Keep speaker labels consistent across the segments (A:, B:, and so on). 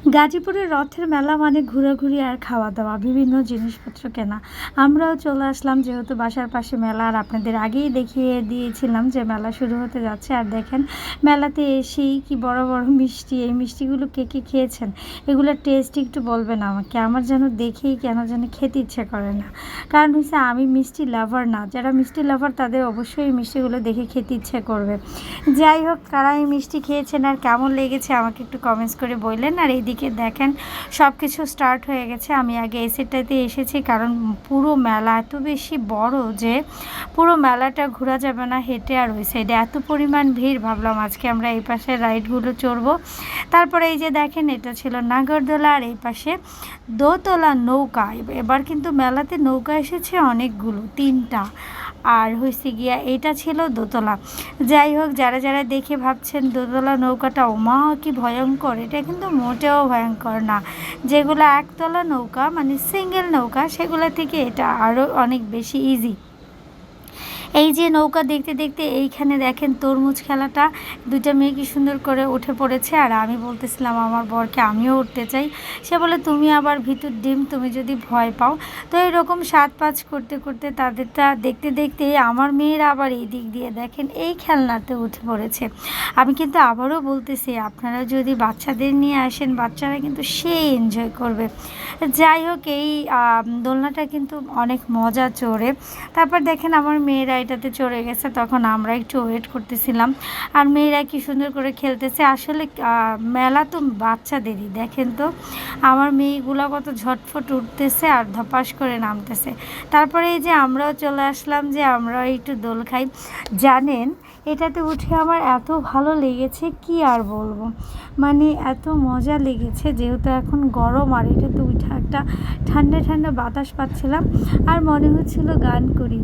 A: গাজীপুরের রথের মেলা মানে ঘোরাঘুরি আর খাওয়া দাওয়া বিভিন্ন জিনিসপত্র কেনা। আমরাও চলে আসলাম, যেহেতু বাসার পাশে মেলা, আর আপনাদের আগেই দেখিয়ে দিয়েছিলাম যে মেলা শুরু হতে যাচ্ছে। আর দেখেন, মেলাতে এসেই কি বড় বড় মিষ্টি, এই মিষ্টিগুলো কে কে খেয়েছেন? এগুলোর টেস্ট একটু বলবেন আমাকে। আমার যেন দেখেই কেন যেন খেতে ইচ্ছে করে না। কারণ হচ্ছে আমি মিষ্টি লাভার না। যারা মিষ্টি লাভার তাদের অবশ্যই এই মিষ্টিগুলো দেখে খেতে ইচ্ছে করবে। যাই হোক, কারা এই মিষ্টি খেয়েছেন আর কেমন লেগেছে আমাকে একটু কমেন্টস করে বললেন। আর এইদিকে দেখেন সব কিছু স্টার্ট হয়ে গেছে। আমি আগে এই সেটটাতে এসেছি কারণ পুরো মেলা এত বেশি বড় যে পুরো মেলাটা ঘোরা যাবে না, হেঁটে আর ওই সাইডে এত পরিমাণ ভিড় ভাবলাম আজকে আমরা এই পাশে রাইডগুলো চড়বো। তারপরে এই যে দেখেন, এটা ছিল নাগরদোলা আর এই পাশে দোতলা নৌকা। এবার কিন্তু মেলাতে নৌকা এসেছে অনেকগুলো, তিনটা। আর হয়েছে গিয়া এটা ছিল দোতলা। যাই হোক, যারা যারা দেখে ভাবছেন দোতলা নৌকাটা, ওমা কি ভয়ঙ্কর! এটা কিন্তু মোটেও ভয়ঙ্কর না। যেগুলো একতলা নৌকা মানে সিঙ্গেল নৌকা, সেগুলো থেকে এটা আরও অনেক বেশি ইজি এই যে নৌকা দেখতে দেখতে এইখানে দেখেন তরমুজ খেলাটা। দুইটা মেয়ে কি সুন্দর করে উঠে পড়েছে। আর আমি বলতেছিলাম আমার বরকে, আমিও উঠতে চাই। সে বলে, তুমি আবার ভিতর ডিম, তুমি যদি ভয় পাও। তো এরকম সাত পাঁচ করতে করতে তাদেরটা দেখতে দেখতে আমার মেয়েরা আবার এই দিক দিয়ে দেখেন এই খেলনাতে উঠে পড়েছে। আমি কিন্তু আবারও বলতেছি, আপনারা যদি বাচ্চাদের নিয়ে আসেন, বাচ্চারা কিন্তু সে এনজয় করবে। যাই হোক, এই দোলনাটা কিন্তু অনেক মজা চড়ে। তারপর দেখেন আমার মেয়েরা এটাতে চড়ে গেছে, তখন আমরা একটু ওয়েট করতেছিলাম। আর মেয়েরা কি সুন্দর করে খেলতেছে। আসলে মেলা তো বাচ্চাদেরই, দেখেন তো। আমার মেয়েগুলো কত ঝটফট উঠতেছে আর ধপাস করে নামতেছে। তারপরে এই যে আমরাও চলে আসলাম যে আমরাও একটু দোল খাই। জানেন এটাতে উঠে আমার এত ভালো লেগেছে, কি আর বলব? মানে এত মজা লেগেছে যেহেতু এখন গরম আর এটাতে উঠে একটা ঠান্ডা ঠান্ডা বাতাস পাচ্ছিলাম আর মনে হচ্ছিল গান করি।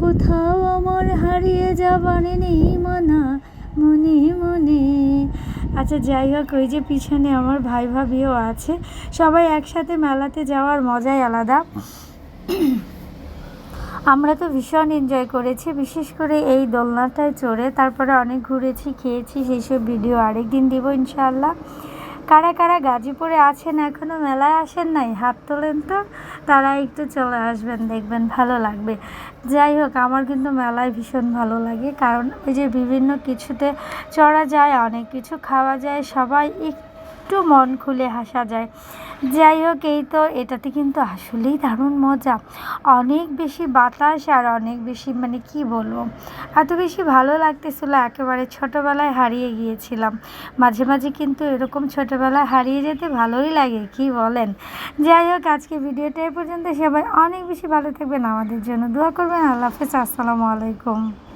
A: কোথাও আমার হারিয়ে যাবানে নেই মানা, মনে মনে। আচ্ছা যাই হোক, ওই যে পিছনে আমার ভাই ভাবিও আছে। সবাই একসাথে মেলাতে যাওয়ার মজাই আলাদা। আমরা তো ভীষণ এনজয় করেছি, বিশেষ করে এই দোলনাটায় চড়ে। তারপরে অনেক ঘুরেছি, খেয়েছি সেই সব ভিডিও আরেক দিন দিব ইনশাআল্লাহ। কারা কারা গাজীপুরে আছেন এখনও মেলায় আসেন নাই? হাত তোলেন তো, তারা একটু চলে আসবেন, দেখবেন ভালো লাগবে। যাই হোক, আমার কিন্তু মেলায় ভীষণ ভালো লাগে, কারণ ওই যে বিভিন্ন কিছুতে চড়া যায়, অনেক কিছু খাওয়া যায়, সবাই একটু মন খুলে হাসা যায়। যাই হোক, এই তো, এটাতে কিন্তু আসলেই দারুণ মজা। অনেক বেশি বাতাস আর অনেক বেশি মানে কি বলব, এত বেশি ভালো লাগতেছিলো, একেবারে ছোটোবেলায় হারিয়ে গিয়েছিলাম। মাঝে মাঝে কিন্তু এরকম ছোটোবেলায় হারিয়ে যেতে ভালোই লাগে, কি বলেন? যাই হোক, আজকে ভিডিওটা এ পর্যন্ত। সবাই অনেক বেশি ভালো থাকবেন। আমাদের জন্য দোয়া করবেন। আল্লাহ হাফেজ। আসসালামু আলাইকুম।